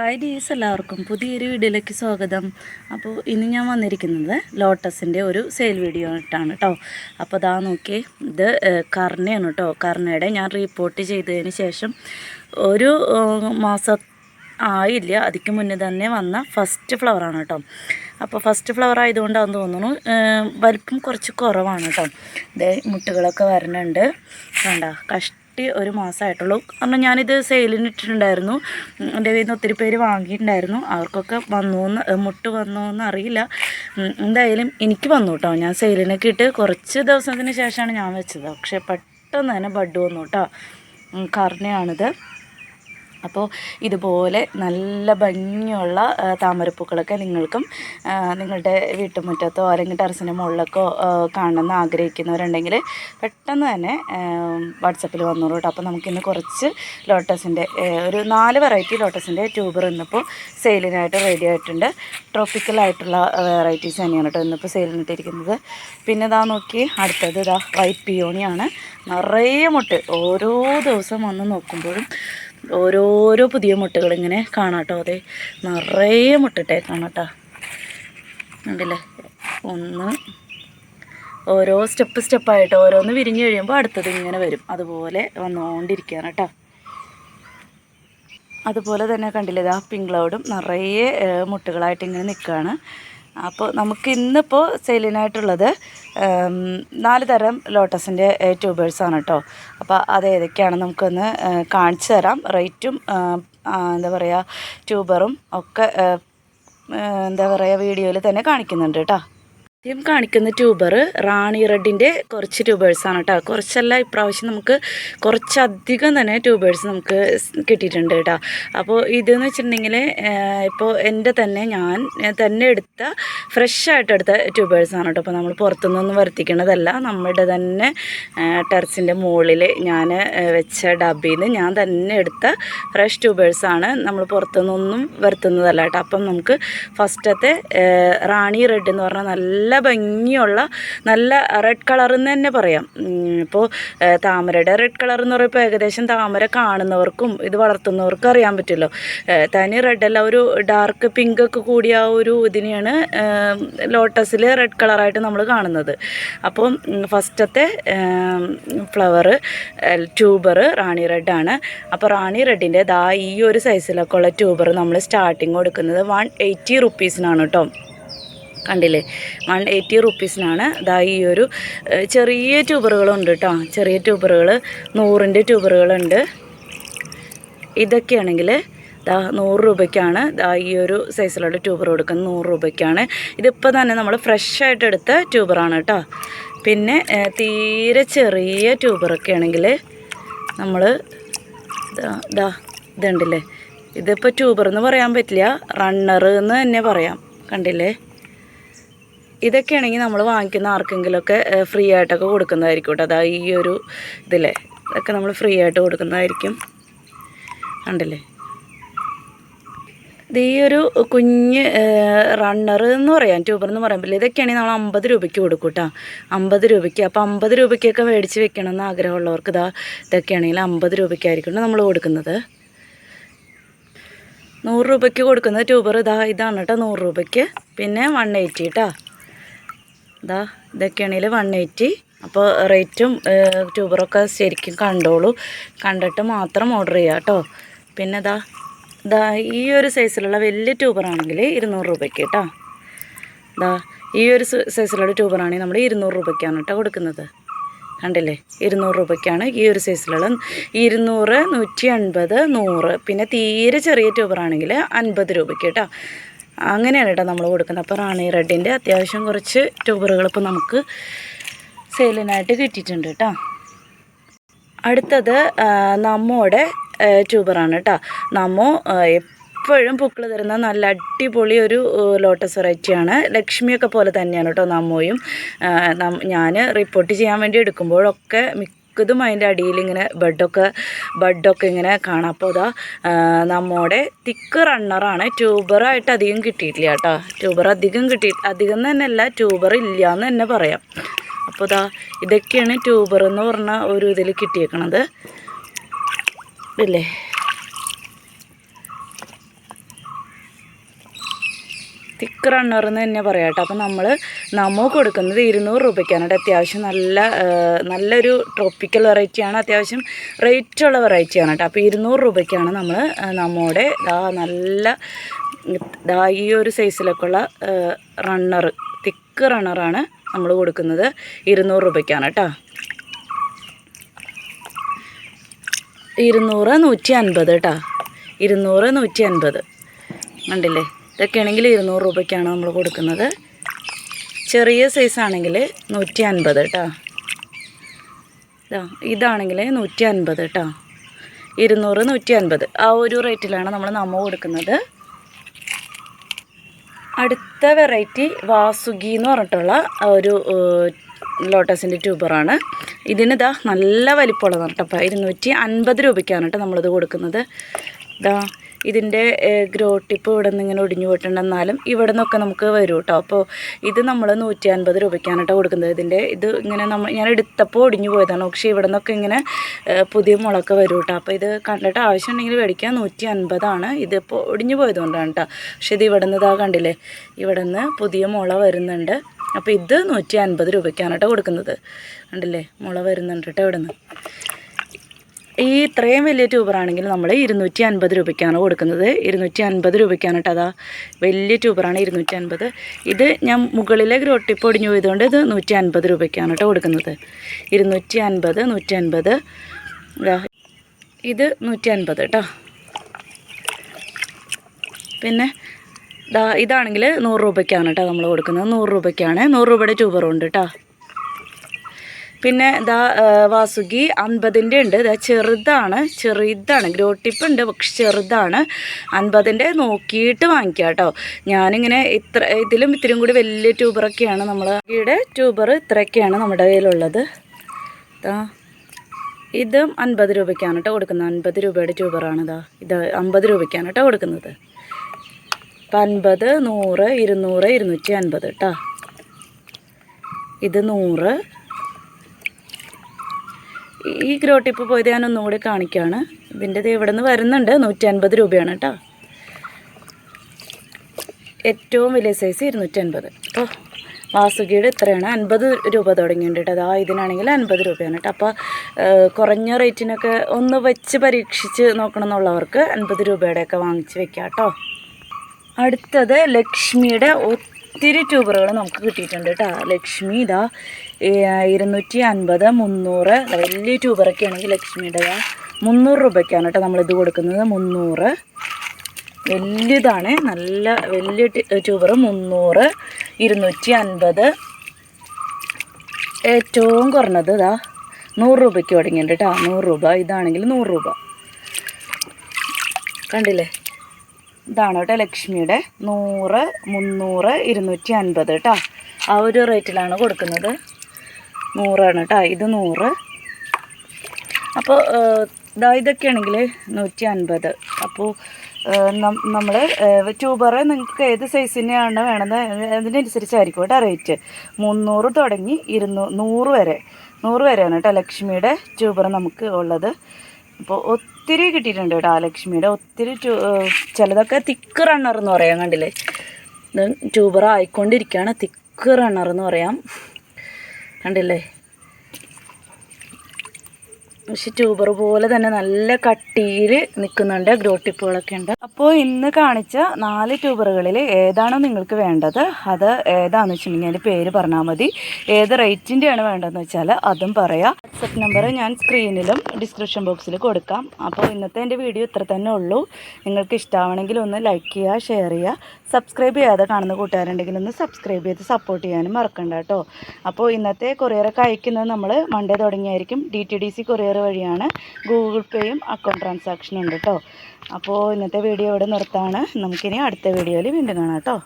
Hi ഡീസ് എല്ലാവർക്കും പുതിയൊരു വീഡിയോയിലേക്ക് സ്വാഗതം. അപ്പോൾ ഇന്ന് ഞാൻ വന്നിരിക്കുന്നത് ലോട്ടസിന്റെ ഒരു സെയിൽ വീഡിയോ ആയിട്ടാണ് കേട്ടോ അപ്പോൾ ഇതാ നോക്കി ഇത് കർണയാണ് കേട്ടോ കർണയുടെ ഞാൻ റിപ്പോർട്ട് ചെയ്തതിന് ശേഷം ഒരു മാസം ആയില്ല അതിക്ക് മുന്നേ തന്നെ വന്ന ഫസ്റ്റ് ഫ്ലവറാണ് കേട്ടോ അപ്പോൾ ഫസ്റ്റ് ഫ്ലവർ ആയതുകൊണ്ടാണെന്ന് തോന്നുന്നു വലിപ്പം കുറച്ച് കുറവാണ് കേട്ടോ ഇതേ മുട്ടുകളൊക്കെ വരുന്നുണ്ട് വേണ്ട കഷ്ടി ഒരു മാസമായിട്ടുള്ളൂ കാരണം ഞാനിത് സെയിലിന് ഇട്ടിട്ടുണ്ടായിരുന്നു. എന്റെ കയ്യിൽ നിന്ന് ഒത്തിരി പേര് വാങ്ങിയിട്ടുണ്ടായിരുന്നു. അവർക്കൊക്കെ വന്നു എന്ന് ഏഹ്, മുട്ട് വന്നു എന്ന് അറിയില്ല എന്തായാലും എനിക്ക് വന്നു കേട്ടോ ഞാൻ സെയിലിനൊക്കെ ഇട്ട് കുറച്ച് ദിവസത്തിന് ശേഷമാണ് ഞാൻ വെച്ചത്. പക്ഷേ പെട്ടെന്ന് തന്നെ ബഡ് വന്നു കേട്ടോ കർണയാണിത്. അപ്പോൾ ഇതുപോലെ നല്ല ഭംഗിയുള്ള താമരപ്പൂക്കളൊക്കെ നിങ്ങൾക്കും നിങ്ങളുടെ വീട്ടുമുറ്റത്തോ അല്ലെങ്കിൽ ടെറസിന്റെ മുകളിലൊക്കെ കാണണമെന്ന് ആഗ്രഹിക്കുന്നവരുണ്ടെങ്കിൽ പെട്ടെന്ന് തന്നെ വാട്സപ്പിൽ വന്നോളൂ കേട്ടോ. അപ്പോൾ നമുക്കിന്ന് കുറച്ച് ലോട്ടസിന്റെ ഒരു നാല് വെറൈറ്റി ലോട്ടസിന്റെ ട്യൂബർ ഇന്നിപ്പോൾ സെയിലിനായിട്ട് റെഡി ആയിട്ടുണ്ട്. ട്രോപ്പിക്കലായിട്ടുള്ള വെറൈറ്റീസ് തന്നെയാണ് കേട്ടോ ഇന്നിപ്പോൾ സെയിലിനിട്ടിരിക്കുന്നത്. പിന്നെ ഇതാ നോക്കി അടുത്തത് ഇതാ വൈറ്റ് പിയോണിയാണ്. നിറയെ മുട്ട്. ഓരോ ദിവസം വന്ന് നോക്കുമ്പോഴും ഓരോരോ പുതിയ മുട്ടകൾ ഇങ്ങനെ കാണാട്ടോ. അതെ നിറയെ മുട്ടിട്ടേ കാണാട്ടോ. ഉണ്ടല്ലേ ഒന്ന് ഓരോ സ്റ്റെപ്പ് സ്റ്റെപ്പായിട്ട് ഓരോന്ന് വിരിഞ്ഞു കഴിയുമ്പോൾ അടുത്തത് ഇങ്ങനെ വരും. അതുപോലെ വന്നുകൊണ്ടിരിക്കുകയാണ് കേട്ടോ അതുപോലെ തന്നെ കണ്ടില്ലേ ഇതാ പിങ്ക് ക്ലൗഡും നിറയെ മുട്ടുകളായിട്ട് ഇങ്ങനെ നിൽക്കുകയാണ് അപ്പോൾ നമുക്ക് ഇന്നിപ്പോൾ സെയിലിനായിട്ടുള്ളത് നാല് തരം ലോട്ടസിന്റെ ട്യൂബേഴ്സാണ് കേട്ടോ. അപ്പോൾ അത് ഏതൊക്കെയാണ് നമുക്കൊന്ന് കാണിച്ചു തരാം. റേറ്റും എന്താ പറയുക ട്യൂബറും ഒക്കെ എന്താ പറയുക വീഡിയോയിൽ തന്നെ കാണിക്കുന്നുണ്ട് കേട്ടോ. ആദ്യം കാണിക്കുന്ന ട്യൂബർ റാണി റെഡിന്റെ കുറച്ച് ട്യൂബേഴ്സാണ് കേട്ടോ. കുറച്ചല്ല ഇപ്രാവശ്യം നമുക്ക് കുറച്ചധികം തന്നെ ട്യൂബേഴ്സ് നമുക്ക് കിട്ടിയിട്ടുണ്ട് കേട്ടോ. അപ്പോൾ ഇതെന്ന് വെച്ചിട്ടുണ്ടെങ്കിൽ ഇപ്പോൾ എന്റെ തന്നെ ഞാൻ തന്നെ എടുത്ത ഫ്രഷ് ആയിട്ട് എടുത്ത ട്യൂബേഴ്സാണ് കേട്ടോ. അപ്പോൾ നമ്മൾ പുറത്തുനിന്നൊന്നും വരുത്തിക്കണതല്ല നമ്മുടെ തന്നെ ടെറസിന്റെ മുകളിൽ ഞാൻ വെച്ച ഡബിയിൽ നിന്ന് ഞാൻ തന്നെ എടുത്ത ഫ്രഷ് ട്യൂബേഴ്സാണ് നമ്മൾ പുറത്തുനിന്നൊന്നും വരുത്തുന്നതല്ല കേട്ടോ. അപ്പം നമുക്ക് ഫസ്റ്റത്തെ റാണി റെഡ് എന്ന് പറഞ്ഞാൽ നല്ല ഭംഗിയുള്ള നല്ല റെഡ് കളർ എന്ന് തന്നെ പറയാം. ഇപ്പോൾ താമരയുടെ റെഡ് കളർ എന്ന് പറയുമ്പോൾ ഏകദേശം താമര കാണുന്നവർക്കും ഇത് വളർത്തുന്നവർക്കും അറിയാൻ പറ്റുമല്ലോ. തനി റെഡ് അല്ല ഒരു ഡാർക്ക് പിങ്ക് ഒക്കെ കൂടിയ ഒരു ഇതിനെയാണ് ലോട്ടസിൽ റെഡ് കളറായിട്ട് നമ്മൾ കാണുന്നത്. അപ്പം ഫസ്റ്റത്തെ ഫ്ലവർ ട്യൂബർ റാണി റെഡാണ് അപ്പോൾ റാണി റെഡിന്റെ ദാ ഈ ഒരു സൈസിലൊക്കെ ഉള്ള ട്യൂബർ നമ്മൾ സ്റ്റാർട്ടിങ് കൊടുക്കുന്നത് വൺ എയ്റ്റി റുപ്പീസിനാണ് കേട്ടോ കണ്ടില്ലേ? വൺ എയ്റ്റി റുപ്പീസിനാണ് ഇതാ ഈ ഒരു ചെറിയ ട്യൂബറുകളുണ്ട് കേട്ടോ ചെറിയ ട്യൂബറുകൾ നൂറിന്റെ ട്യൂബറുകളുണ്ട് ഇതൊക്കെയാണെങ്കിൽ ദാ നൂറ് രൂപയ്ക്കാണ് ദാ ഈ ഒരു സൈസിലുള്ള ട്യൂബർ കൊടുക്കുന്നത്. നൂറ് രൂപയ്ക്കാണ്. ഇതിപ്പോൾ തന്നെ നമ്മൾ ഫ്രഷ് ആയിട്ട് എടുത്ത ട്യൂബറാണ് കേട്ടോ പിന്നെ തീരെ ചെറിയ ട്യൂബറൊക്കെ ആണെങ്കിൽ നമ്മൾ ദാ ഇതുണ്ടല്ലേ? ഇതിപ്പോൾ ട്യൂബർ എന്ന് പറയാൻ പറ്റില്ല. റണ്ണർ എന്ന് തന്നെ പറയാം. കണ്ടില്ലേ? ഇതൊക്കെയാണെങ്കിൽ നമ്മൾ വാങ്ങിക്കുന്ന ആർക്കെങ്കിലുമൊക്കെ ഫ്രീ ആയിട്ടൊക്കെ കൊടുക്കുന്നതായിരിക്കും കേട്ടോ. അതാ ഈ ഒരു ഇതിലെ ഇതൊക്കെ നമ്മൾ ഫ്രീ ആയിട്ട് കൊടുക്കുന്നതായിരിക്കും. ഉണ്ടല്ലേ ഇത് ഈ ഒരു കുഞ്ഞ് റണ്ണർ എന്ന് പറയാം ട്യൂബർ എന്ന് പറയാൻ പറ്റില്ല. ഇതൊക്കെയാണെങ്കിൽ നമ്മൾ അമ്പത് രൂപയ്ക്ക് കൊടുക്കും കേട്ടോ. അമ്പത് രൂപയ്ക്ക്. അപ്പോൾ അമ്പത് രൂപയ്ക്കൊക്കെ മേടിച്ച് വെക്കണം എന്ന് ആഗ്രഹമുള്ളവർക്ക് ഇതാ ഇതൊക്കെയാണെങ്കിൽ അമ്പത് രൂപയ്ക്കായിരിക്കും നമ്മൾ കൊടുക്കുന്നത്. നൂറ് രൂപയ്ക്ക് കൊടുക്കുന്ന ട്യൂബർ ഇതാ ഇതാണ് കേട്ടോ നൂറ് രൂപയ്ക്ക്. പിന്നെ വൺ എയ്റ്റി കേട്ടോ ഇതാ ഇതൊക്കെയാണെങ്കിൽ വൺ എയ്റ്റി അപ്പോൾ റേറ്റും ട്യൂബറൊക്കെ ശരിക്കും കണ്ടോളൂ. കണ്ടിട്ട് മാത്രം ഓർഡർ ചെയ്യുക കേട്ടോ പിന്നെ ഇതാ ഇതാ ഈ ഒരു സൈസിലുള്ള വലിയ ട്യൂബറാണെങ്കിൽ ഇരുന്നൂറ് രൂപയ്ക്ക് കേട്ടോ ഇതാ ഈ ഒരു സൈസിലുള്ള ട്യൂബറാണെങ്കിൽ നമ്മൾ ഇരുന്നൂറ് രൂപയ്ക്കാണ് കേട്ടോ കൊടുക്കുന്നത്. കണ്ടില്ലേ? ഇരുന്നൂറ് രൂപയ്ക്കാണ് ഈ ഒരു സൈസിലുള്ള ഇരുന്നൂറ് നൂറ്റി അൻപത് നൂറ്. പിന്നെ തീരെ ചെറിയ ട്യൂബറാണെങ്കിൽ അൻപത് രൂപയ്ക്ക് കേട്ടോ അങ്ങനെയാണ് കേട്ടോ നമ്മൾ കൊടുക്കുന്നത്. അപ്പോൾ റാണി റെഡിന്റെ അത്യാവശ്യം കുറച്ച് ട്യൂബറുകൾ ഇപ്പോൾ നമുക്ക് സെയിലിനായിട്ട് കിട്ടിയിട്ടുണ്ട് കേട്ടോ. അടുത്തത് നമ്മുടെ ട്യൂബറാണ് കേട്ടോ. നമ്മോ എപ്പോഴും പൂക്കൾ തരുന്ന നല്ല അടിപൊളി ഒരു ലോട്ടസ് വെറൈറ്റിയാണ് ലക്ഷ്മിയൊക്കെ പോലെ തന്നെയാണ് കേട്ടോ നമ്മോയും. ഞാൻ റിപ്പോർട്ട് ചെയ്യാൻ വേണ്ടി എടുക്കുമ്പോഴൊക്കെ മിക്കതും അതിന്റെ അടിയിൽ ഇങ്ങനെ ബെഡൊക്കെ ബെഡൊക്കെ ഇങ്ങനെ കാണാം. അപ്പോൾ അതാ നമ്മുടെ തിക്ക് റണ്ണറാണ്. ട്യൂബറായിട്ട് അധികം കിട്ടിയിട്ടില്ല കേട്ടോ. ട്യൂബർ അധികം കിട്ടി അധികം തന്നെ അല്ല ട്യൂബർ ഇല്ല എന്ന് തന്നെ പറയാം. അപ്പോൾ ഇതാ ഇതൊക്കെയാണ് ട്യൂബർ എന്ന് പറഞ്ഞ ഒരു ഇതിൽ കിട്ടിയേക്കണത്. ഇല്ലേ? തിക്ക് റണ്ണർ എന്ന് തന്നെ പറയാം കേട്ടോ. അപ്പോൾ നമ്മൾ നമ്മോ കൊടുക്കുന്നത് ഇരുന്നൂറ് രൂപയ്ക്കാണ് കേട്ടോ. അത്യാവശ്യം നല്ല നല്ലൊരു ട്രോപ്പിക്കൽ വെറൈറ്റിയാണ് അത്യാവശ്യം റേറ്റ് റേറ്റുള്ള വെറൈറ്റിയാണ് കേട്ടോ. അപ്പോൾ ഇരുന്നൂറ് രൂപയ്ക്കാണ് നമ്മൾ നമ്മുടെ നല്ല ദാ ഈ ഒരു സൈസിലൊക്കെയുള്ള റണ്ണർ തിക്ക് റണ്ണറാണ് നമ്മൾ കൊടുക്കുന്നത് ഇരുന്നൂറ് രൂപയ്ക്കാണ് കേട്ടോ. ഇരുന്നൂറ് നൂറ്റി അൻപത് കേട്ടോ. ഇരുന്നൂറ് നൂറ്റി അൻപത്. കണ്ടില്ലേ? ഇതൊക്കെയാണെങ്കിൽ ഇരുന്നൂറ് രൂപയ്ക്കാണ് നമ്മൾ കൊടുക്കുന്നത്. ചെറിയ സൈസാണെങ്കിൽ നൂറ്റി അൻപത് കേട്ടോ ഇതാ ഇതാണെങ്കിൽ നൂറ്റി അൻപത് കേട്ടോ ഇരുന്നൂറ് നൂറ്റി അൻപത് ആ ഒരു റേറ്റിലാണ് നമ്മൾ നമ്മ കൊടുക്കുന്നത്. അടുത്ത വെറൈറ്റി വാസുകി എന്ന് പറഞ്ഞിട്ടുള്ള ഒരു ലോട്ടസിന്റെ ട്യൂബറാണ്. ഇതിന് ഇതാ നല്ല വലിപ്പമുള്ളതാണ് കേട്ടോ അപ്പോൾ ഇരുന്നൂറ്റി അൻപത് രൂപയ്ക്കാണ് കേട്ടോ നമ്മളിത് കൊടുക്കുന്നത്. ഇതാ ഇതിന്റെ ഗ്രോ ടിപ്പ് ഇവിടെ നിന്ന് ഇങ്ങനെ ഒടിഞ്ഞു പോയിട്ടുണ്ട്. എന്നാലും ഇവിടെ നിന്നൊക്കെ നമുക്ക് വരും കേട്ടോ അപ്പോൾ ഇത് നമ്മൾ നൂറ്റി അൻപത് രൂപയ്ക്കാണ് കേട്ടോ കൊടുക്കുന്നത്. ഇതിന്റെ ഇത് ഇങ്ങനെ നമ്മൾ ഞാൻ എടുത്തപ്പോൾ ഒടിഞ്ഞു പോയതാണ്. പക്ഷേ ഇവിടെ നിന്നൊക്കെ ഇങ്ങനെ പുതിയ മുളക്ക് വരും കേട്ടോ അപ്പോൾ ഇത് കണ്ടിട്ട് ആവശ്യമുണ്ടെങ്കിൽ മേടിക്കാം. നൂറ്റി അൻപതാണ് ഇതിപ്പോൾ ഒടിഞ്ഞു പോയതുകൊണ്ടാണ് കേട്ടോ പക്ഷേ ഇത് ഇവിടെ നിന്ന് കണ്ടില്ലേ? ഇവിടെ നിന്ന് പുതിയ മുള വരുന്നുണ്ട്. അപ്പോൾ ഇത് നൂറ്റി അൻപത് രൂപയ്ക്കാണ് കേട്ടോ കൊടുക്കുന്നത്. കണ്ടില്ലേ? മുള വരുന്നുണ്ട് കേട്ടോ ഇവിടെ നിന്ന് ഈ ഇത്രയും വലിയ ട്യൂബറാണെങ്കിൽ നമ്മൾ ഇരുന്നൂറ്റി അൻപത് രൂപയ്ക്കാണ് കൊടുക്കുന്നത്. ഇരുന്നൂറ്റി അൻപത് രൂപയ്ക്കാണ് കേട്ടോ അതാ വലിയ ട്യൂബറാണ് ഇരുന്നൂറ്റി അൻപത് ഇത് ഞാൻ മുകളിലെ ഗ്രോട്ടിപ്പ് ഒടിഞ്ഞു പോയതുകൊണ്ട് ഇത് നൂറ്റി അൻപത് രൂപയ്ക്കാണ് കേട്ടോ കൊടുക്കുന്നത്. ഇരുന്നൂറ്റി അൻപത് നൂറ്റി അൻപത് ഇത് നൂറ്റി അൻപത് കേട്ടോ പിന്നെ ഇതാണെങ്കിൽ നൂറ് രൂപയ്ക്കാണ് കേട്ടോ നമ്മൾ കൊടുക്കുന്നത്. നൂറ് രൂപയ്ക്കാണ്. നൂറ് രൂപയുടെ ട്യൂബറുണ്ട് കേട്ടോ പിന്നെ ഇതാ വാസുകി അൻപതിന്റെ ഉണ്ട്. ഇതാ ചെറുതാണ് ചെറുതാണ് ഗ്രോ ടിപ്പ് ഉണ്ട് പക്ഷെ ചെറുതാണ്. അൻപതിന്റെ നോക്കിയിട്ട് വാങ്ങിക്കുക കേട്ടോ ഞാനിങ്ങനെ ഇത്ര ഇതിലും ഇത്രയും കൂടി വലിയ ട്യൂബറൊക്കെയാണ് നമ്മൾ ഇവിടെ ട്യൂബർ ഇത്രയൊക്കെയാണ് നമ്മുടെ കയ്യിലുള്ളത്. ഇതാ ഇതും അൻപത് രൂപയ്ക്കാണ് കേട്ടോ കൊടുക്കുന്നത്. അൻപത് രൂപയുടെ ട്യൂബറാണ് ഇതാ ഇത് അമ്പത് രൂപയ്ക്കാണ് കേട്ടോ കൊടുക്കുന്നത്. ഇപ്പം അൻപത് നൂറ് ഇരുന്നൂറ് ഇരുന്നൂറ്റി അൻപത് കേട്ടോ ഇത് നൂറ് ഈ ഗ്രോ ടിപ്പ് പോയത് ഞാൻ ഒന്നും കൂടി കാണിക്കുകയാണ്. ഇതിന്റെ ഇവിടെ നിന്ന് വരുന്നുണ്ട് നൂറ്റി അൻപത് രൂപയാണ് കേട്ടോ. ഏറ്റവും വലിയ സൈസ് ഇരുന്നൂറ്റി അൻപത് അപ്പോൾ വാസുകിയുടെ ഇത്രയാണ്. അൻപത് രൂപ തുടങ്ങിയിട്ടുണ്ട് കേട്ടോ. അതാ ഇതിനാണെങ്കിൽ അൻപത് രൂപയാണ് കേട്ടോ. അപ്പോൾ കുറഞ്ഞ റേറ്റിനൊക്കെ ഒന്ന് വെച്ച് പരീക്ഷിച്ച് നോക്കണം എന്നുള്ളവർക്ക് അൻപത് രൂപയുടെയൊക്കെ വാങ്ങിച്ച് വെക്കാം കേട്ടോ. അടുത്തത് ലക്ഷ്മിയുടെ ഒത്തിരി ട്യൂബറുകൾ നമുക്ക് കിട്ടിയിട്ടുണ്ട് കേട്ടോ. ലക്ഷ്മി ഇതാ ഇരുന്നൂറ്റി അൻപത് മുന്നൂറ്. വലിയ ട്യൂബറൊക്കെ ആണെങ്കിൽ ലക്ഷ്മിയുടെ മുന്നൂറ് രൂപയ്ക്കാണ് കേട്ടോ നമ്മളിത് കൊടുക്കുന്നത് മുന്നൂറ്. വലിയതാണ് നല്ല വലിയ ട്യൂബർ മുന്നൂറ് ഇരുന്നൂറ്റി അൻപത് ഏറ്റവും കുറഞ്ഞത് ഇതാ നൂറ് രൂപയ്ക്ക് തുടങ്ങിയിട്ടുണ്ട് കേട്ടോ നൂറ് രൂപ. ഇതാണെങ്കിൽ നൂറ് രൂപ. കണ്ടില്ലേ? ഇതാണ് കേട്ടോ ലക്ഷ്മിയുടെ. നൂറ് മുന്നൂറ് ഇരുന്നൂറ്റി അൻപത് കേട്ടോ. ആ ഒരു റേറ്റിലാണ് കൊടുക്കുന്നത്. നൂറാണ് കേട്ടോ. ഇത് നൂറ്. അപ്പോൾ ഇതാ ഇതൊക്കെയാണെങ്കിൽ നൂറ്റി അൻപത്. അപ്പോൾ നമ്മൾ ട്യൂബർ നിങ്ങൾക്ക് ഏത് സൈസിനെയാണ് വേണമെന്ന് അതിനനുസരിച്ചായിരിക്കും കേട്ടോ റേറ്റ് മുന്നൂറ് തുടങ്ങി ഇരുന്നൂ നൂറ് വരെ. നൂറ് വരെയാണ് കേട്ടോ ലക്ഷ്മിയുടെ ട്യൂബർ നമുക്ക് ഉള്ളത്. അപ്പോൾ ഒത്തിരി കിട്ടിയിട്ടുണ്ട് കേട്ടോ ആലക്ഷ്മിയുടെ ലക്ഷ്മിയുടെ. ഒത്തിരി ചിലതൊക്കെ തിക്ക് റണ്ണർ എന്ന് പറയാം കണ്ടില്ലേ? ഇത് ട്യൂബർ ആയിക്കൊണ്ടിരിക്കുകയാണ് തിക്ക് റണ്ണർ എന്ന് പറയാം. കണ്ടില്ലേ? പക്ഷെ ട്യൂബർ പോലെ തന്നെ നല്ല കട്ടിയിൽ നിൽക്കുന്നുണ്ട് ഗ്രോട്ടിപ്പുകളൊക്കെ ഉണ്ട്. അപ്പോൾ ഇന്ന് കാണിച്ച നാല് ട്യൂബറുകളിൽ ഏതാണോ നിങ്ങൾക്ക് വേണ്ടത്? അത് ഏതാണെന്ന് വെച്ചിട്ടുണ്ടെങ്കിൽ പേര് പറഞ്ഞാൽ മതി. ഏത് റേറ്റിന്റെയാണ് വേണ്ടതെന്ന് വെച്ചാൽ അതും പറയാം. വാട്സപ്പ് നമ്പർ ഞാൻ സ്ക്രീനിലും ഡിസ്ക്രിപ്ഷൻ ബോക്സിൽ കൊടുക്കാം. അപ്പോൾ ഇന്നത്തെ എന്റെ വീഡിയോ ഇത്ര തന്നെ ഉള്ളൂ. നിങ്ങൾക്ക് ഇഷ്ടമാണെങ്കിൽ ഒന്ന് ലൈക്ക് ചെയ്യുക ഷെയർ ചെയ്യുക. സബ്സ്ക്രൈബ് ചെയ്യാതെ കാണുന്ന കൂട്ടുകാരുണ്ടെങ്കിൽ ഒന്ന് സബ്സ്ക്രൈബ് ചെയ്ത് സപ്പോർട്ട് ചെയ്യാനും മറക്കണ്ട കേട്ടോ. അപ്പോൾ ഇന്നത്തെ കൊറിയറൊക്കെ അയക്കുന്നത് നമ്മൾ Monday തുടങ്ങിയായിരിക്കും. D T D C courier വഴിയാണ് ഗൂഗിൾ പേയും അക്കൗണ്ട് ട്രാൻസാക്ഷനും ഉണ്ട് കേട്ടോ. അപ്പോൾ ഇന്നത്തെ വീഡിയോ ഇവിടെ നിർത്താണ്. നമുക്കിനി അടുത്ത വീഡിയോയിൽ വീണ്ടും കാണാം കേട്ടോ.